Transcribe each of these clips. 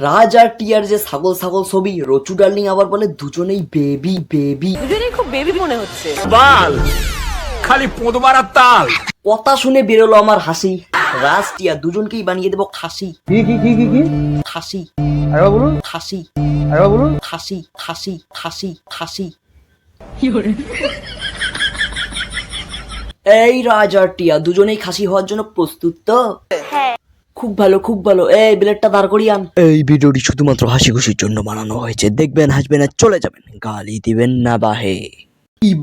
রাজ আর টিয়ার যে ছাগল ছাগল ছবি রচু ডার্লিং আবার বলে দুজনেই বেবি বেবি দুজনেই খুব বেবি মনে হচ্ছে। বাল খালি পোঁদবার আর তাল। কথা শুনে বেরোলো আমার হাসি। রাজ টিয়া দুজনকেই বানিয়ে দেবো খাসি। কি কি কি কি কি? খাসি। বলুন। খাসি। বলুন। খাসি খাসি খাসি খাসি। এই রাজ আর টিয়া দুজনেই খাসি হওয়ার জন্য প্রস্তুত তো? খুব ভালো খুব ভালো। এই বিলেটটা দাঁড় করিয়ে আন। এই ভিডিওটি শুধুমাত্র হাসি খুশির জন্য বানানো হয়েছে। দেখবেন হাসবেন আর চলে যাবেন। গালি দিবেন না বাহে।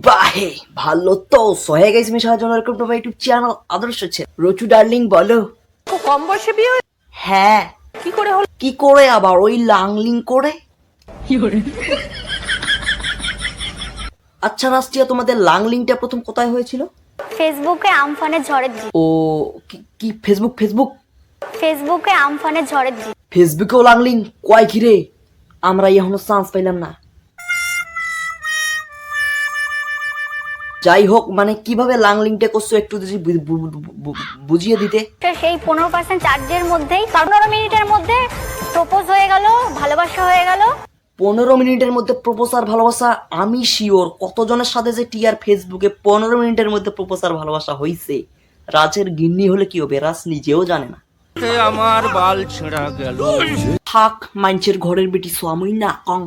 বাহে! ভালো তো। সহে গেছে মিশার জন্য welcome to my YouTube channel আদর্শ হচ্ছে রচু ডার্লিং বলো। খুব কম বয়সে বিয়ে হ্যাঁ কি করে হলো? কি করে আবার? ওই লাংলিং করে? আচ্ছা রাষ্ট্রিয়া তোমাদের লাংলিংটা প্রথম কোথায় হয়েছিল? ফেসবুকে আমফানের ঝড়ের ও কি- কি ফেসবুক ফেসবুক? ফেসবুকে আমফানের ঝড়ের জি ফেসবুকেও লাংলিং কয় ঘিরে আমরা এখনও চান্স পাইলাম না। যাই হোক মানে কীভাবে লাংলিংটা করছ একটু যদি বুঝিয়ে দিতে? সেই পনেরো পার্সেন্ট চার্জের মধ্যেই পনেরো মিনিটের মধ্যে প্রপোজ হয়ে গেল ভালোবাসা হয়ে গেল। পনেরো মিনিটের মধ্যে প্রপোজার ভালোবাসা আমি শিওর কতজনের সাথে যে টিয়ার ফেসবুকে পনেরো মিনিটের মধ্যে প্রপোজার ভালোবাসা হইছে? রাজের গিন্নি হলে কি হবে? রাজ নিজেও জানে না। আমার বাল ছেঁড়া গেল। থাক ঘরের বেটি সোয়ামুই না কং।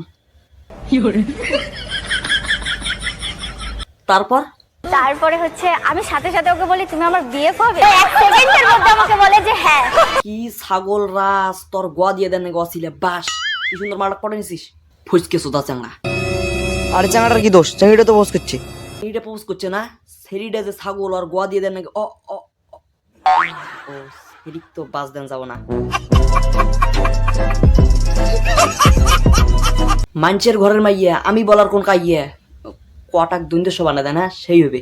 তারপর? তারপরে হচ্ছে আমি সাথে সাথে ওকে বলি তুমি আমার বিয়ে হবে এক সেকেন্ডের মধ্যে আমাকে বলে যে হ্যাঁ। কি ছাগল রাস তোর গোয়া দিয়ে দেন গছিলে বাস। কি সুন্দর মালটা পড়ে নিছিস? ফুসকে সোদা চাংড়া আরে চাঙাটার কি দোষ? চাঙিটা তো বস করছে। সেইটা প্রপোজ করছে না? সেরিটা যে ছাগল আর গোয়া দিয়ে দেন নাকি ও ও ও। তো বাস দেন যাব না। মাঞ্চের ঘরের মাইয়া আমি বলার কোন কাইয়া কটাক সবানা দেয় না সেই হবে।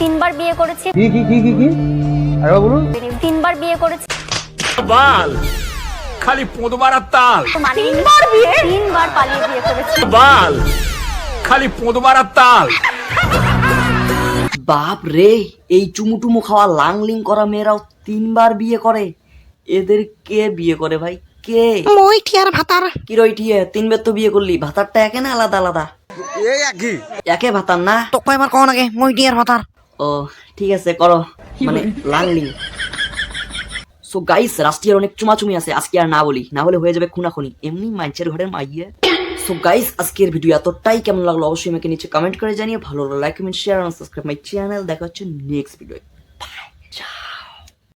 তিনবার বিয়ে করেছে। কি কি কি কি কি? আরেবা বলুন। তিনবার বিয়ে করেছি। বাল! খালি পোঁদবার আর তাল। মানে তিনবার বিয়ে? তিনবার পালিয়ে বিয়ে করেছি। বাল! খালি পোঁদবার আর তাল। বাপ রে এই চুমুটুমু খাওয়া লাংলিং করা মেয়েরাও তিনবার বিয়ে করে। এদের কে বিয়ে করে ভাই? কে? মই টিয়ার ভাতার। কি রইটিয়ে তিনবার তো বিয়ে করলি ভাতারটা একে না আলাদা আলাদা? এই একই। একে ভাতার না? তোকে এবার কখন আগে মই টিয়ার ভাতার। ও ঠিক আছে করো। মানে লাংলিং। সো গাইস রাষ্ট্রীয় অনেক চুমাচুমি আছে আজকে আর না বলি না হলে হয়ে যাবে খুনাখুনি। এমনি মাঞ্চের ঘরের মাইয়ে। সো গাইস আজকের ভিডিও এতটাই। কেমন লাগল? অবশ্যই আমাকে নিচে কমেন্ট করে জানিয়ে ভালো লাইক কমেন্ট শেয়ার আর সাবস্ক্রাইব মাই চ্যানেল দেখা হচ্ছে নেক্সট ভিডিও